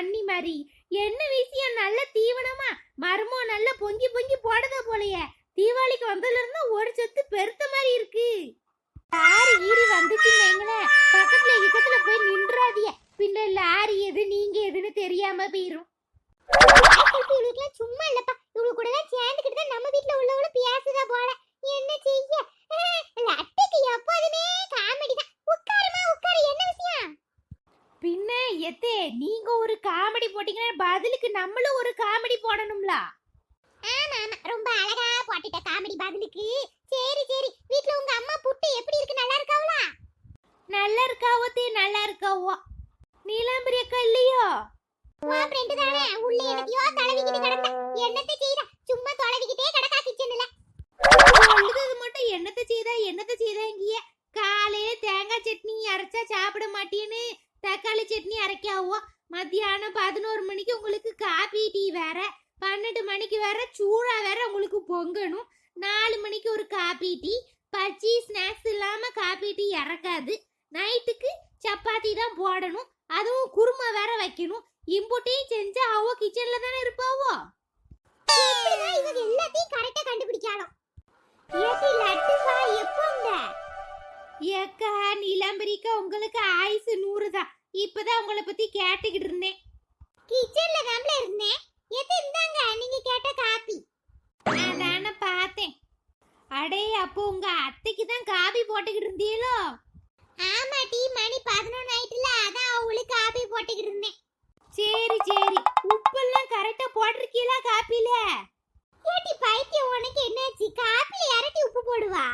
அண்ணி மாதிரி. என்ன விஷயம்? நல்ல தீவனமா? மரமோ நல்ல பொங்கி பொங்கி போடுதா போலயே. தீபாவளிக்கு வந்ததுல இருந்து ஒரு சொத்து பெருத்த மாதிரி இருக்கு லாரி ஈரி வந்துச்சுன்னு வைங்களேன் பக்கத்துல இக்கத்துல போய் நின்றாதிய பின்ன லாரி எது நீங்க எதுன்னு தெரியாம போயிரும் இவளுக்குலாம் சும்மா இல்லப்பா இவளு கூட எல்லாம் சேர்ந்துக்கிட்டு தான் நம்ம வீட்ல உள்ளவளும் பேசுதா போல என்ன செய்ய அஹ், லட்டுக்கு எப்போதுமே காமெடி தான் உட்காருமா உட்காரு என்ன விஷயம் பின்ன எத்தே நீங்க ஒரு காமெடி போட்டீங்கன்னா பதிலுக்கு நம்மளும் ஒரு காமெடி போடணும்ல? ஆமா ஆமா. ரொம்ப அழகா போட்டுட்ட காமெடி பதிலுக்கு. சரி சரி. வீட்ல உங்க அம்மா புட்டு எப்படி இருக்கு? நல்லா இருக்காவளா? நல்லா இருக்காவோ தே நல்லா இருக்காவோ. நீலாம்பரி அக்கா இல்லையோ? உன் ஃப்ரெண்டு தானே. உள்ள எனக்கையோ தடவிக்கிட்டு கிடந்தா. என்னத்தை செய்யற சும்மா தொலைவிக்கிட்டே கிடக்கா கிச்சன்ல சொல்லுறது மட்டும் என்னத்த செய்தா என்னத்த செய்தாங்கிய? காலையில தேங்காய் சட்னி அரைச்சா சாப்பிட மாட்டேன்னு தக்காளி சட்னி அரைக்காவோ? மத்தியானம் பதினோரு மணிக்கு உங்களுக்கு காபி டீ வேற. பன்னெண்டு மணிக்கு வேற சூடா வேற உங்களுக்கு பொங்கணும். நாலு மணிக்கு ஒரு காபி டீ. பச்சி ஸ்நாக்ஸ் இல்லாம காபி டீ இறக்காது நைட்டுக்கு சப்பாத்தி தான் போடணும். அதுவும் குருமா வேற வைக்கணும். இம்புட்டையும் செஞ்சா அவ கிச்சன்ல தானே இருப்பாவோ? எல்லாத்தையும் கரெக்டா கண்டுபிடிச்சாலும்? ஏத்தி லட்டுப்பா ஏக்கா நீலாம்பரிக்கா உங்களுக்கு ஆயுசு நூறு தான் இப்பதான் உங்களை பத்தி கேட்டுக்கிட்டு இருந்தேன். கிச்சன்ல தான்ல இருந்தேன். எது இந்தாங்க? நீங்க கேட்ட காப்பி அதான பார்த்தேன். அடே அப்போ உங்க அத்தைக்கு தான் காபி போட்டுக்கிட்டு இருந்தீங்களோ? ஆமா டீ மணி பதினொன்னு ஆயிட்டுல அதான் அவளுக்கு காப்பி போட்டுக்கிட்டு இருந்தேன். சரி சரி. உப்பெல்லாம் கரெக்டா போட்டிருக்கீங்களா காப்பில ஏட்டி பைத்தியம் உனக்கு என்னாச்சு? காப்பில யாரட்டி உப்பு போடுவா?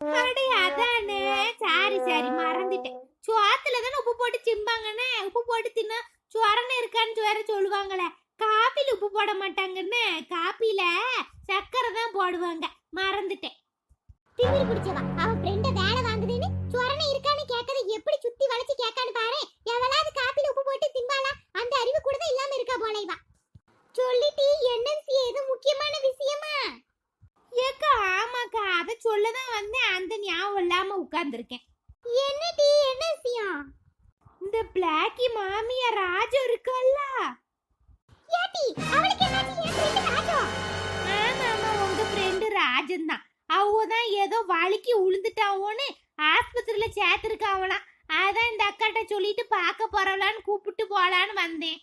அடே அதானே. சாரி சாரி மறந்துட்டேன். சோத்துல தானே உப்பு போட்டு சிம்பாங்கன்னு உப்பு போட்டு தின்னா சொரணை இருக்கான்னு வேற சொல்லுவாங்களே. காப்பில உப்பு போட மாட்டாங்கன்னு? காப்பில சக்கரை தான் போடுவாங்க. மறந்துட்டேன். திமிரு பிடிச்சவா? அவ ஃப்ரெண்ட வேலை வாங்குதுன்னு சொரணை இருக்கான்னு கேட்கறது எப்படி சுத்தி வளைச்சு கேட்கான்னு பாரு. எவளாவது காப்பில உப்பு போட்டு திம்பாளா? அந்த அறிவு கூட தான் இல்லாம இருக்கா போல இவா. சொல்லிட்டு என்என்சி ஏதோ முக்கியமான விஷயமா? ஏக்கா ஆமாக்கா. அதை சொல்லதான் வந்தேன். அந்த ஞாபகம் இல்லாம உட்கார்ந்துருக்கேன். என்ன டீ என்ன விஷயம்? இந்த பிளாக்கி மாமியா ராஜு இருக்கல்ல? ஏட்டி அவளுக்கு என்னாச்சு? என் ஃப்ரெண்ட் ராஜோ ஆமா ஆமா. உங்க ஃப்ரெண்டு ராஜன் தான் அவங்க தான் ஏதோ வலிக்கு உளுந்துட்டாவோன்னு ஆஸ்பத்திரியில சேர்த்துருக்காவலாம் அதான் இந்த அக்காட்ட சொல்லிட்டு பார்க்க போறவளான்னு கூப்பிட்டு போலான்னு வந்தேன்.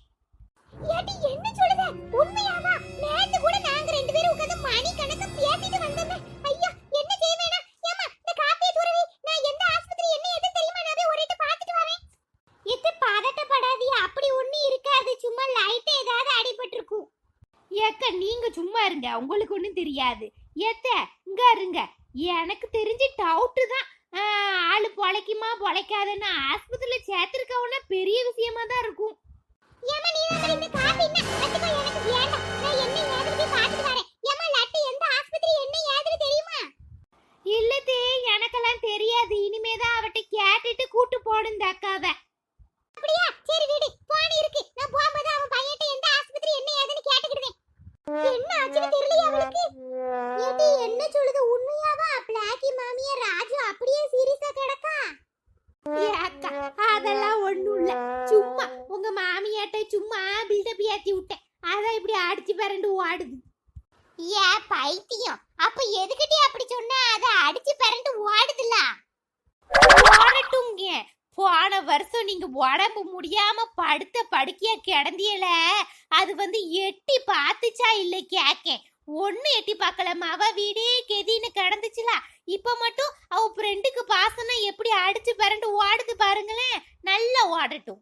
ஏட்டி என்ன சொல்லுத? உண்மையாவா? நேத்து கூட நாங்க ரெண்டு பேரும் உட்கார்ந்து மணி கணக்கு பேசிட்டு வந்தோமே. ஐயா என்ன செய்வேனா? ஏமா இந்த காப்பியை துறவி நான் எந்த ஆஸ்பத்திரி என்ன எது தெரியுமா? நான் போய் ஒரேட்டு பார்த்துட்டு வரேன். எத்து பதட்டப்படாதீ அப்படி ஒண்ணு இருக்காது. சும்மா லைட் ஏதாவது அடிபட்டிருக்கும். ஏக்க நீங்க சும்மா இருங்க. உங்களுக்கு ஒன்றும் தெரியாது. ஏத்த இங்க இருங்க. எனக்கு தெரிஞ்சு டவுட்டு தான். ஆ, ஆளு பொழைக்குமா பொழைக்காதுன்னு ஆஸ்பத்திரியில் சேர்த்துருக்கவனா பெரிய விஷயமா தான் இருக்கும். தெரியாது. இனிமே தான் அவட்ட கேட்டுட்டு கூட்டு போடும் இந்த அக்காவை. அப்படியா? சரி வீடு. போன் இருக்கு நான் போகும்போது அவன் பையன்ட்ட எந்த ஆஸ்பத்திரி என்ன ஏதுன்னு கேட்டுக்கிடுவேன் என்ன ஆச்சுன்னு தெரியலையா அவளுக்கு ஏடி என்ன சொல்லுது உண்மையாவா பிளாக்கி மாமியா ராஜு அப்படியே சீரியஸா கிடக்கா ஏ அக்கா அதெல்லாம் ஒண்ணும் இல்ல சும்மா உங்க மாமியாட்ட சும்மா பில்டப் ஏத்தி விட்டேன் அதான் இப்படி அடிச்சு பரண்டு ஓடுது ஏ பைத்தியம் அப்ப எதுக்கிட்டே அப்படி சொன்னா அத அடிச்சு பரண்டு ஓடுதுல ஓடட்டுங்க போன வருஷம் நீங்க உடம்பு முடியாம படுத்த படுக்கையா கிடந்தியல? அது வந்து எட்டி பார்த்துச்சா இல்ல கேக்க? ஒண்ணு எட்டி பார்க்கலாமா அவ வீடே கெதின்னு கிடந்துச்சுல. இப்ப மட்டும் அவ ஃப்ரெண்டுக்கு பாசனா எப்படி அடிச்சு பரண்டு ஓடுது பாருங்களேன். நல்லா ஓடட்டும்.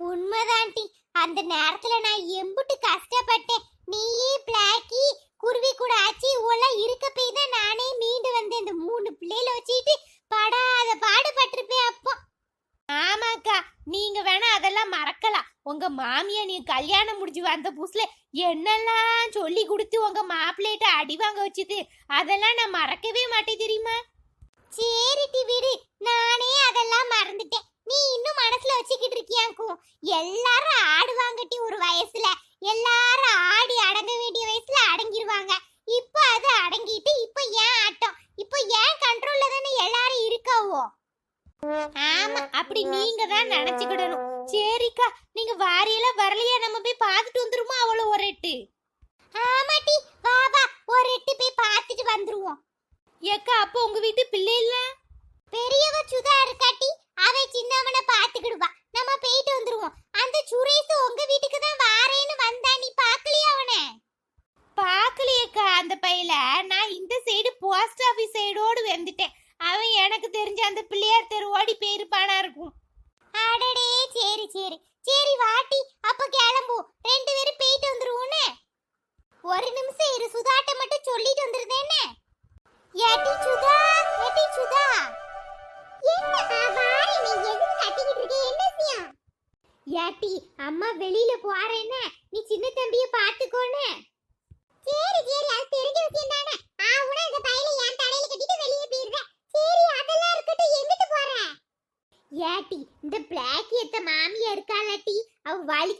உண்மைதான் அந்த நேரத்துல நான் எம்புட்டு கஷ்டப்பட்டேன். நீயே பிளாக்கி குருவி கூட ஆச்சு உள்ள இருக்க போய் தான் நானே மீண்டு வந்தேன். இந்த மூணு பிள்ளைகளை வச்சுக்கிட்டு படாத பாடுபட்டிருப்பேன் அப்போ. ஆமாக்கா நீங்க வேணா அதெல்லாம் மறக்கலாம். உங்க மாமியா நீ கல்யாணம் முடிஞ்சு வந்த புதுசுல என்னெல்லாம் சொல்லி கொடுத்து உங்க மாப்பிள்ளைகிட்ட அடி வாங்க வச்சுது? அதெல்லாம் நான் மறக்கவே மாட்டேன் தெரியுமா? சேரிட்டி விடு. நானே அதெல்லாம் மறந்துட்டேன். நீ இன்னும் மனசுல வச்சுக்கிட்டு இருக்கியாக்கும் எல்லாரும் ஆடுவாங்கட்டி ஒரு வயசுல. எல்லாரும் ஆடி அடங்க வேண்டிய வயசுல அடங்கிடுவாங்க இப்போ அது அடங்கிட்டு இப்போ ஏன் ஆட்டம்? இப்போ ஏன் கண்ட்ரோல்ல தானே எல்லாரும் இருக்காவோ? ஆமா அப்படி நீங்க தான் நினைச்சுக்கிடணும். சரிக்கா நீங்க வாரியெல்லாம் வரலையா நம்ம போய் பார்த்துட்டு வந்துருமா அவ்வளவு ஒரு எட்டு? ஆமாட்டி வா வா ஒரு எட்டு போய் பார்த்துட்டு வந்துருவோம். ஏக்கா அப்போ உங்க வீட்டு பிள்ளை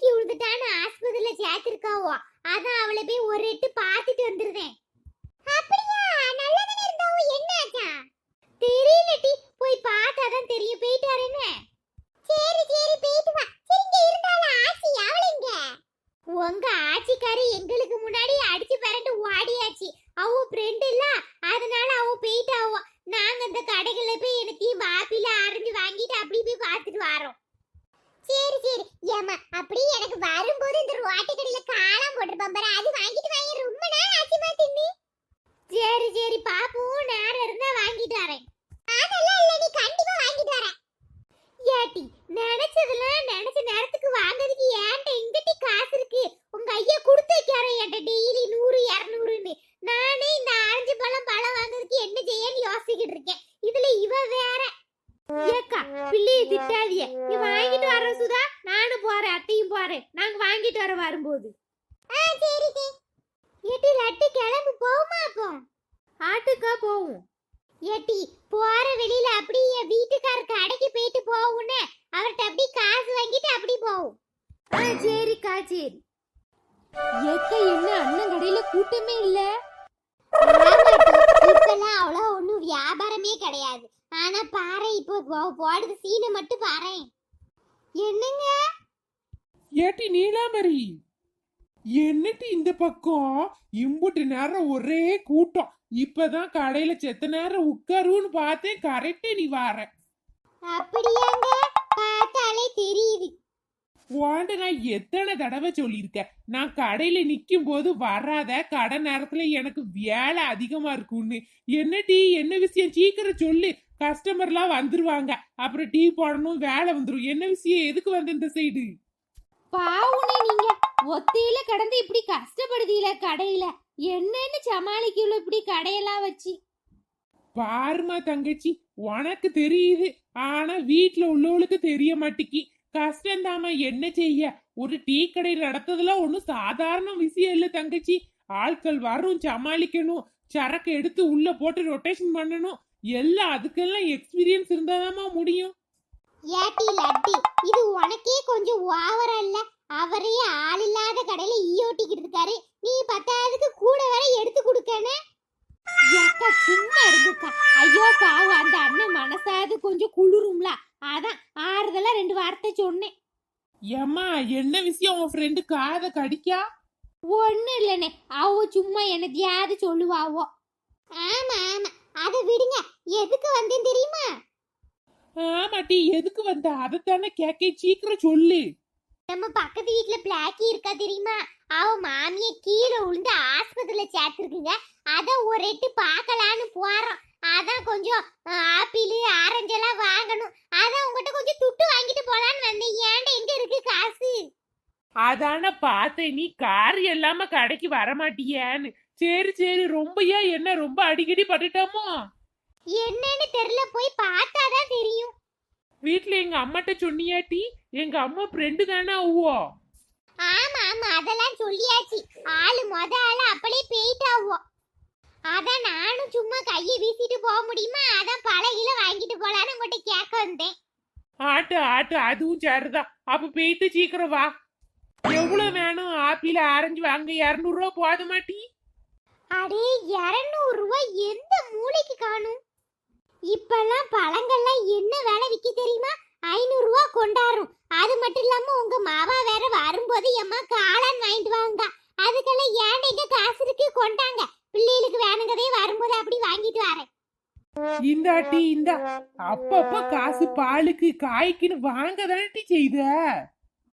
வலிக்கி விழுந்துட்டான்னு ஆஸ்பத்திரியில சேர்த்திருக்காவோ. அதான் அவளை போய் ஒரு எட்டு பார்த்துட்டு வந்துருவேன். அப்படியா? நல்லதானே இருந்தாவோ? என்ன ஆச்சா? தெரியலட்டி போய் பார்த்தாதான் தெரியும். போயிட்டாருன்னு சரி சரி போயிட்டு வா. சரி இங்க இருந்தாலும் ஆச்சி அவளைங்க உங்க ஆச்சிக்காரி எங்களுக்கு முன்னாடி அடிச்சு பரண்டு ஓடியாச்சு. அவ ஃப்ரெண்ட் இல்ல. அதனால அவ போயிட்டாவோ. நாங்க அந்த கடைகளில் போய் எனக்கு வாப்பில ஆரஞ்சு வாங்கிட்டு அப்படி போய் பார்த்துட்டு வரோம். சரி சரி. ஏமா அப்படியே எனக்கு வரும்போது இந்த ரோட்டு கடையில காளான் போட்டிருப்பான் பாரு அது வாங்கிட்டு வாங்கி ரொம்ப நாள் ஆச்சுமா தின்னு சரி சரி பாப்போம் நேரம் இருந்தா வாங்கிட்டு வரேன் அதெல்லாம் இல்ல நீ கண்டிப்பா வாங்கிட்டு வரேன் ஏட்டி நினைச்சதெல்லாம் நினைச்ச நேரத்துக்கு வாங்குறதுக்கு ஏன்ட்ட எங்கிட்ட காசு இருக்கு உங்க ஐயா கொடுத்து வைக்காரோ என்கிட்ட டெய்லி நூறு இரநூறுன்னு நானே இந்த ஆரஞ்சு பழம் பழம் வாங்குறதுக்கு என்ன செய்யன்னு யோசிக்கிட்டு இருக்கேன் இதுல இவ வேற ஏக்கா பிள்ளையை திட்டாதிய நீ வாங்கிட்டு வர சுதா நானும் போறேன் அத்தையும் போறேன் நாங்க வாங்கிட்டு வர வரும்போது. ஆ சரி ஏட்டி லட்டு கிளம்பு அப்போ. ஆட்டுக்கா போவோம். ஏட்டி போற வெளியில அப்படியே வீட்டுக்கார கடைக்கு போயிட்டு போவுன்னு அவர்ட்ட அப்படி காசு வாங்கிட்டு அப்படி போவும். ஆ சரிக்கா சரி. ஏக்கா என்ன அண்ணன் கடையில கூட்டமே இல்ல? இப்பெல்லாம் அவ்வளோ ஒன்றும் வியாபாரமே கிடையாது. ஆனா பாரு இப்போ போ- போடுறது சீனை மட்டும் பாரு என்னங்க? ஏட்டி நீலாமரி. என்னட்டு இந்த பக்கம்? இம்புட்டு நேரம் ஒரே கூட்டம். இப்பதான் கடையில செத்த நேரம் உட்காருன்னு பார்த்தேன். கரெக்டா நீ வார. அப்படியாங்க? பார்த்தாலே தெரியுது. உன்கிட்ட நான் எத்தனை தடவை சொல்லியிருக்கேன் நான் கடையில நிக்கும் போது வராத கடை நேரத்துல எனக்கு வேலை அதிகமா இருக்கும்னு. என்ன டீ என்ன விஷயம்? சீக்கிரம் சொல்லு. கஸ்டமர்லாம் வந்துருவாங்க. அப்புறம் டீ போடணும் வேலை வந்துரும். என்ன விஷயம்? எதுக்கு வந்த இந்த சைடு? பாவுனே நீங்க. ஒத்தையில கடந்து இப்படி கஷ்டப்படுதீல கடையில. என்னன்னு சமாளிக்கல இப்படி கடையெல்லாம் வச்சு. பாருமா தங்கச்சி உனக்கு தெரியுது. ஆனா வீட்ல உள்ளவளுக்கு தெரிய மாட்டிக்கி. கஷ்டந்தாமா என்ன செய்ய? ஒரு டீ கடை நடத்ததுலாம் ஒன்றும் சாதாரண விஷயம் இல்ல தங்கச்சி. ஆட்கள் வரும் சமாளிக்கணும். சரக்கு எடுத்து உள்ள போட்டு ரொட்டேஷன் பண்ணணும். எல்லாம் அதுக்கெல்லாம் எக்ஸ்பீரியன்ஸ் இருந்தாதாமா முடியும். ஏட்டி லட்டி. இது உனக்கே கொஞ்சம் ஓவரா இல்ல? அவரே ஆள் இல்லாத கடையில ஈயோட்டிக்கிட்டு இருக்காரு. நீ பத்தாவதுக்கு கூட வேற எடுத்து கொடுக்கனே? ஏக்கா சும்மா இருந்துக்கா ஐயோ பாவம் அந்த அண்ணன் மனசாது கொஞ்சம் குளிரும்ல. அதான் ஆறுதலா ரெண்டு வார்த்தை சொன்னேன். ஏம்மா என்ன விஷயம்? உன் ஃப்ரெண்டு காதை கடிக்கா? ஒண்ணு இல்லனே. அவ சும்மா என்னத்தையாவது சொல்லுவாவோ. ஆமா ஆமா. அதை விடுங்க. எதுக்கு வந்தேன் தெரியுமா? ஆமாட்டி எதுக்கு வந்த? அதைத்தானே கேட்க சீக்கிரம் சொல்லு. நம்ம பக்கத்து வீட்ல பிளாக்கி இருக்கா தெரியுமா? அவ மாமிய கீழே விழுந்து ஆஸ்பத்திரியில சேர்த்துருக்குங்க. அத ஒரு எட்டு பார்க்கலான்னு போறோம். அதான் கொஞ்சம் ஆப்பிள் ஆரஞ்சு எல்லாம் வாங்கணும். அதான் உங்ககிட்ட கொஞ்சம் துட்டு வாங்கிட்டு போலான்னு வந்தேன். ஏன்டா எங்க இருக்கு காசு? அதான பார்த்தேன். நீ கார் இல்லாம கடைக்கு வர மாட்டியான்னு சரி. சரி ரொம்பயா என்ன? ரொம்ப அடிக்கடி பட்டுட்டோமோ? என்னன்னு தெரியல போய் பார்த்தாதான் தெரியும். வீட்ல எங்க அம்மாட்ட சொன்னியாட்டி எங்க அம்மா ஃப்ரெண்டு தானே அவ்வோ ஆமா ஆமா அதெல்லாம் சொல்லியாச்சு. ஆளு மொத ஆளு அப்படியே போயிட்டாவோ. அதான் நானும் சும்மா கையை வீசிட்டு போக முடியுமா? அதான் பழகில வாங்கிட்டு போலான்னு உங்கள்கிட்ட கேட்க வந்தேன். ஆட்டு ஆட்டு அதுவும் சரிதான் அப்ப போயிட்டு சீக்கிரம் வா. எவ்வளவு வேணும்? ஆப்பிள் ஆரஞ்சு வாங்க. இரநூறுவா போத மாட்டி அடே இருநூறு ரூபாய் எந்த மூளைக்கு காணும்? இப்பெல்லாம் பழங்கள்லாம் என்ன வேலை விற்க தெரியுமா? ஐநூறுரூவா ரூபா அது மட்டும் இல்லாம உங்க மாவா வேற வரும்போது எம்மா காளான் வாங்கிட்டு வாங்க. அதுக்கெல்லாம் ஏன்டைங்க காசு இருக்கு கொண்டாங்க? பிள்ளைகளுக்கு வேணுங்கதே வரும்போது அப்படி வாங்கிட்டு வரேன். இந்தாட்டி இந்தா. அப்பப்ப காசு பாலுக்கு காய்க்குன்னு வாங்க தானட்டி செய்த.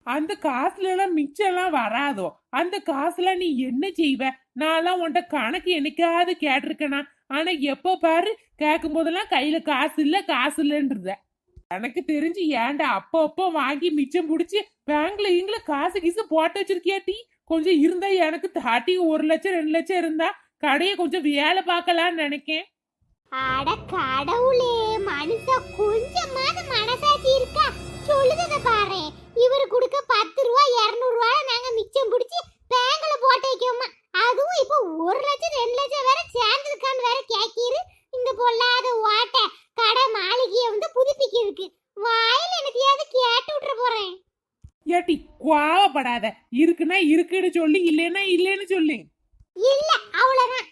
அந்த காசுல எல்லாம் மிச்சம் எல்லாம் வராதோ? அந்த காசுல நீ என்ன செய்வ? நான்லாம் உன்கிட்ட கணக்கு என்னைக்காவது கேட்டிருக்கேனா? ஆனா எப்ப பாரு கேட்கும் போதெல்லாம் கையில காசு இல்ல காசு இல்லைன்றத. எனக்கு தெரிஞ்சு ஏன்டா அப்போ அப்போ வாங்கி மிச்சம் பிடிச்சி பேங்க்ல இங்கில காசு கீசு போட்டு வச்சிருக்கியாட்டி கொஞ்சம் இருந்தா எனக்கு தாட்டி ஒரு லட்சம் ரெண்டு லட்சம் இருந்தா கடையை கொஞ்சம் வேலை பார்க்கலாம்னு நினைக்கேன். அட கடவுளே மனுஷ கொஞ்சமாவது மனசாட்சி இருக்கா? சொல்லுதத பாரு இவரு கொடுக்க பத்து ரூபா இருநூறு ரூபா நாங்க மிச்சம் பிடிச்சி பேங்க்ல போட்டு வைக்கோமா? அதுவும் இப்போ ஒரு லட்சம் ரெண்டு லட்சம் வேற சேர்ந்துருக்கான்னு வேற கேக்கீரு. இந்த பொல்லாத ஓட்டை கடை மாளிகையை வந்து புதுப்பிக்கிறதுக்கு வாயில எனத்தையாவது கேட்டு விட்டுற போறேன். ஏட்டி கோவப்படாத. இருக்குன்னா இருக்குன்னு சொல்லி இல்லைன்னா இல்லைன்னு சொல்லு. இல்ல அவ்வளவுதான்.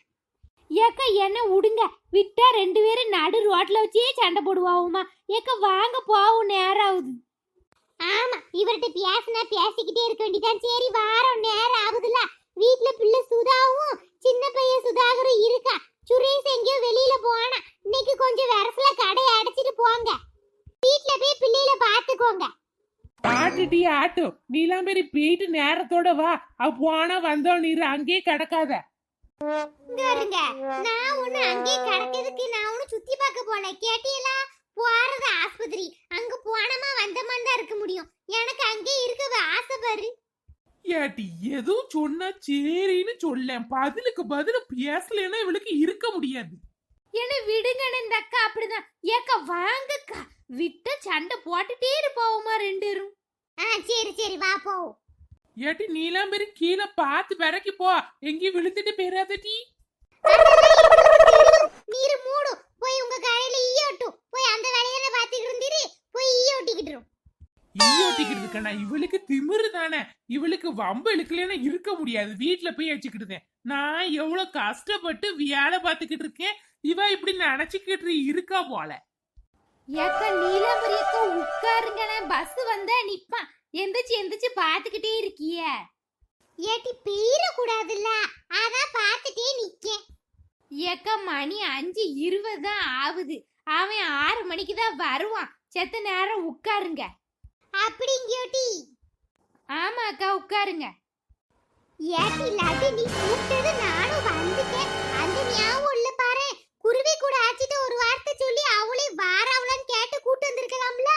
ஏக்கா என்ன விடுங்க விட்டா ரெண்டு பேரும் நடு ரோட்ல வச்சே சண்டை போடுவாவுமா ஏக்கா வாங்க போவும் நேரம் ஆகுது ஆமா இவர்கிட்ட பேசினா பேசிக்கிட்டே இருக்க வேண்டியதான் சரி வாரம் நேரம் ஆகுதுல வீட்ல பிள்ளை சுதாவும் சின்ன பையன் சுதாகரும் இருக்கா? சுரேஷ் எங்கேயோ வெளியில போனா இன்னைக்கு கொஞ்சம் வரசுல கடையை அடைச்சிட்டு போங்க. வீட்ல போய் பிள்ளையில பாத்துக்கோங்க ஆட்டுட்டி ஆட்டு நீலாம்பேரி போயிட்டு நேரத்தோட வா. அவ போனா வந்தோம் நீரு அங்கேயே கிடக்காத. இங்க நான் ஒண்ணு அங்கேயே கிடக்கிறதுக்கு நான் ஒண்ணு சுத்தி பார்க்க போல கேட்டீங்களா போறது ஆஸ்பத்திரி. அங்க போனமா வந்தமான்னு தான் இருக்க முடியும். எனக்கு அங்கேயே இருக்க ஆசை பாரு. ஏட்டி எதுவும் சொன்னா சரின்னு சொல்லேன். பதிலுக்கு பதில் பேசலைன்னா இவளுக்கு இருக்க முடியாது. என்ன விடுங்கன்னு இந்த அக்கா அப்படிதான். ஏக்கா வாங்கக்கா. விட்ட சண்டை போட்டுட்டே இருப்பாவுமா ரெண்டு பேரும். ஆ சரி சரி வா போ. ஏட்டி நீலாம்பேரி கீழே பார்த்து பிறக்கி போ. எங்கேயும் விழுந்துட்டு போயிடாதட்டி நீரு மூடு. போய் உங்க கடையில ஈயோட்டும். போய் அந்த வேலையில பாத்துக்கிட்டு இருந்தீரு. போய் ஈயோட்டிக்கிட்டு. ஈயோட்டிக்கிட்டு இருக்கா இவளுக்கு திமிரு தானே. இவளுக்கு வம்பு இழுக்கலன்னா இருக்க முடியாது. வீட்டுல போய் வச்சுக்கிட்டுதேன் நான் எவ்வளவு கஷ்டப்பட்டு வேலை பார்த்துக்கிட்டு இருக்கேன். இவ இப்படி நினைச்சுக்கிட்டு இருக்கா போல. ஏக்கா நீலாம்பரி அக்கா உட்காருங்கண்ணே பஸ் வந்தா நிப்பான். எந்திரிச்சு எந்திரிச்சு பாத்துக்கிட்டே இருக்கிய. ஏட்டி பெயிர கூடாதுல்ல அதான் பார்த்துட்டே நிக்கேன். ஏக்கா மணி அஞ்சு இருபது தான் ஆகுது. அவன் ஆறு மணிக்கு தான் வருவான். செத்த நேரம் உட்காருங்க. அப்படிங்கியோட்டி ஆமா அக்கா உட்காருங்க. ஏட்டி லட்டு நீ கூப்பிட்டது நானும் வந்துட்டேன். அந்த ஞாபகம் இல்ல பாரு. குருவி கூட ஆச்சிட்டு ஒரு வார்த்தை சொல்லி அவளே வாராவளான்னு கேட்டு கூட்டு வந்திருக்கலாம்ல.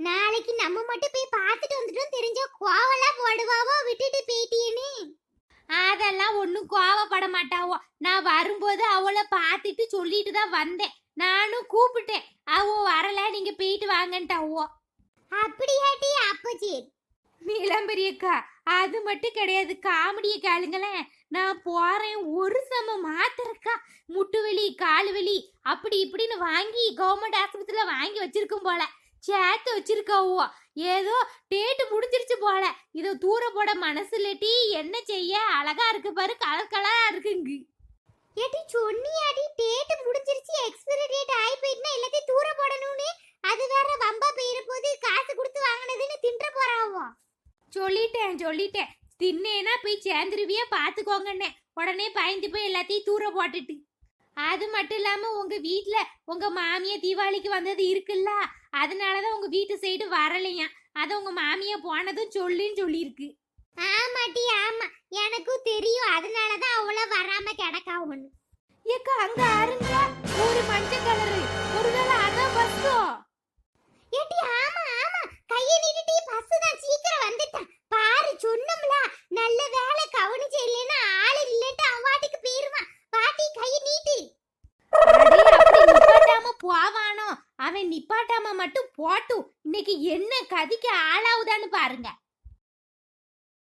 நாளைக்கு நம்ம மட்டும் போய் பார்த்துட்டு வந்துட்டோம் தெரிஞ்சா கோவலா போடுவாவோ விட்டுட்டு போயிட்டீன்னு அதெல்லாம் ஒன்றும் கோவப்பட மாட்டாவோ. நான் வரும்போது அவளை பார்த்துட்டு சொல்லிட்டு தான் வந்தேன். நானும் கூப்பிட்டேன். அவ வரல நீங்க போயிட்டு வாங்கன்ட்டாவோ. அப்படியாட்டி அப்ப சரி. நீலாம்பரியக்கா அது மட்டும் கிடையாது காமெடியை கேளுங்களேன். நான் போறேன் ஒரு சம மாத்திரக்கா. முட்டு வலி கால் வலி அப்படி இப்படின்னு வாங்கி கவர்மெண்ட் ஆஸ்பத்திரியில் வாங்கி வச்சிருக்கும் போல. சேர்த்து வச்சிருக்கவோ. ஏதோ டேட்டு முடிஞ்சிருச்சு போல. இதை தூர போட மனசு இல்லட்டி என்ன செய்ய? அழகா இருக்கு பாரு கலர் கலரா இருக்குங்க. ஏட்டி சொன்னியாடி டேட் முடிஞ்சிருச்சு எக்ஸ்பைரி டேட் ஆகி போயிட்டுனா எல்லாத்தையும் தூர போடணும்னு. அது வேற வம்பா போயிர போது காசு கொடுத்து வாங்கினதுன்னு தின்ற போறாவோ. சொல்லிட்டேன் சொல்லிட்டேன். தின்னேனா போய் சேர்ந்துருவியா பாத்துக்கோங்கண்ணே உடனே பயந்து போய் எல்லாத்தையும் தூர போட்டுட்டு. அது மட்டும் இல்லாம உங்க வீட்ல உங்க மாமியா தீபாவளிக்கு வந்தது இருக்குல்ல? அதனாலதான் உங்க வீட்டு சைடு வரலையா? அத உங்க மாமியா போனதும் சொல்லுன்னு சொல்லியிருக்கு. ஆமா எனக்கும் தெரியும். அதனால தான் அவ்வளோ வராம கிடக்கா ஒன்று ஏக்கா அங்க அருந்தா ஒரு மஞ்சள் கலரு. ஒருவேளை அதான் பஸ்ஸோ ஏட்டி ஆமா ஆமா. கையை நீட்டிட்டு பஸ் தான் சீக்கிரம் வந்துட்டான். பாரு சொன்னோம்ல. நல்ல வேலை கவனிச்சு இல்லைன்னா ஆள் இல்லட்டு அவாட்டுக்கு போயிருவான் பாட்டி கையை நீட்டி. போவானோ? அவன் நிப்பாட்டாம மட்டும் போட்டும். இன்னைக்கு என்ன கதிக்கு ஆளாவுதான்னு பாருங்க.